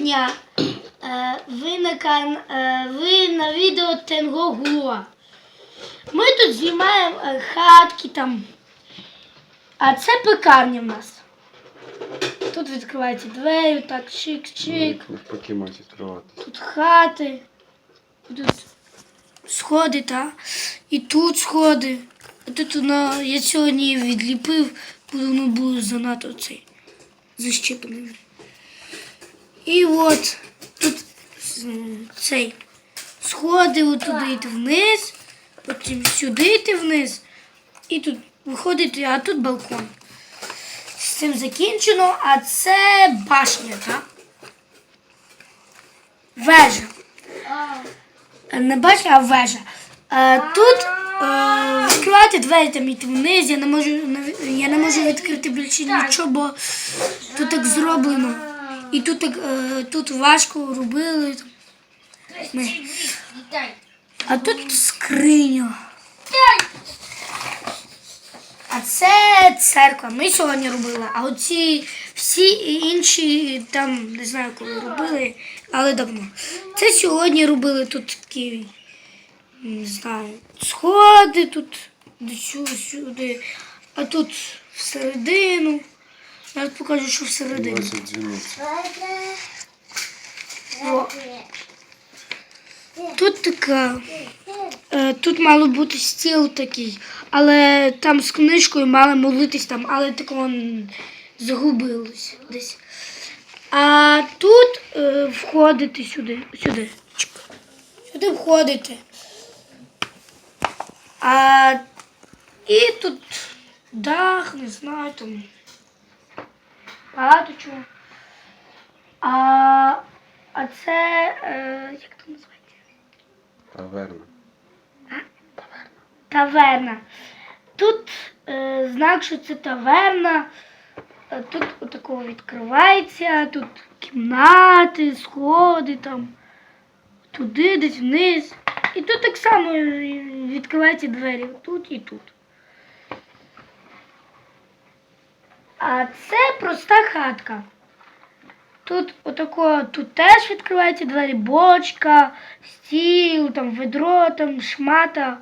дня е, ви, на, кан, е, ви на відео Тенгогуа. Ми тут знімаємо е, хатки там. А це пекарня в нас. Тут відкриваються двері, так чик-чик. Навпаки мають відкривати. Тут хати. Тут сходи, та? І тут сходи. А тут воно, я сьогодні відліпив, бо воно було занадто цей защіплене. І от тут цей сходи отуди йти вниз, потім сюди йти вниз, і тут виходити, а тут балкон. З цим закінчено, а це башня, так? Вежа. Не башня, а вежа. Е, Тут е, відкривати двері там йти вниз. Я не можу я не можу відкрити більше нічого, бо тут так зроблено. І тут е, тут важко робили. Ми. А тут скриня. А це церква. Ми сьогодні робили. А оці всі інші там не знаю коли робили, але давно. Це сьогодні робили тут такі, не знаю, сходи тут сюди, а тут всередину. Я покажу, що. Ось дзвіниця. О. Тут така. е, Тут мало бути стіл такий, але там з книжкою мали молитись там, але такого загубилось десь. А тут е, входити сюди. Сюди. Чик. Сюди входити. А і тут дах, не знаю, там багато чого. А, а це е, як там називається? Таверна. Таверна. Тут е, знак, що це таверна. Е, Тут отакого відкривається, тут кімнати, сходи там, туди, десь вниз. І тут так само відкриваються двері тут і тут. А це проста хатка. Тут отако, тут теж відкриваються двері, бочка, стіл, там ведро, там шмата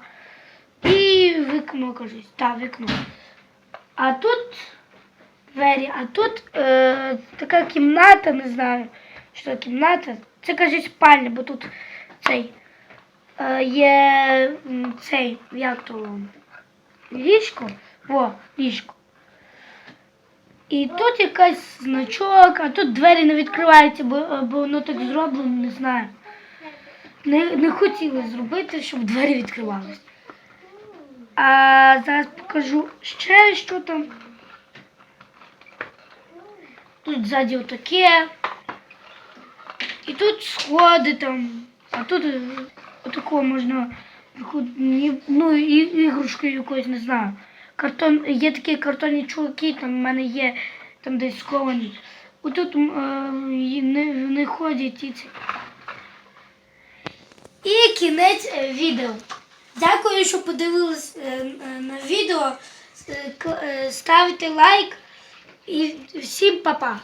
і вікно, кажуть. Так, вікно. А тут двері, а тут е, така кімната, не знаю, що кімната. Це кажуть спальня, бо тут цей е, є цей, як то ліжко. О, ліжко. І тут якась значок, а тут двері не відкриваються, бо, бо воно так зроблено, не знаю. Не, не хотіли зробити, щоб двері відкривалися. А зараз покажу ще що там. Тут ззаді отаке. І тут сходи там. А тут е, отакого можна ну, і, ігрушкою якоюсь, не знаю. Картон, є такі картонні чуваки, там в мене є там десь сковані. Отут е, не, не ходять і це. І кінець е, відео. Дякую, що подивились е, е, на відео. Ставте лайк і всім па-па.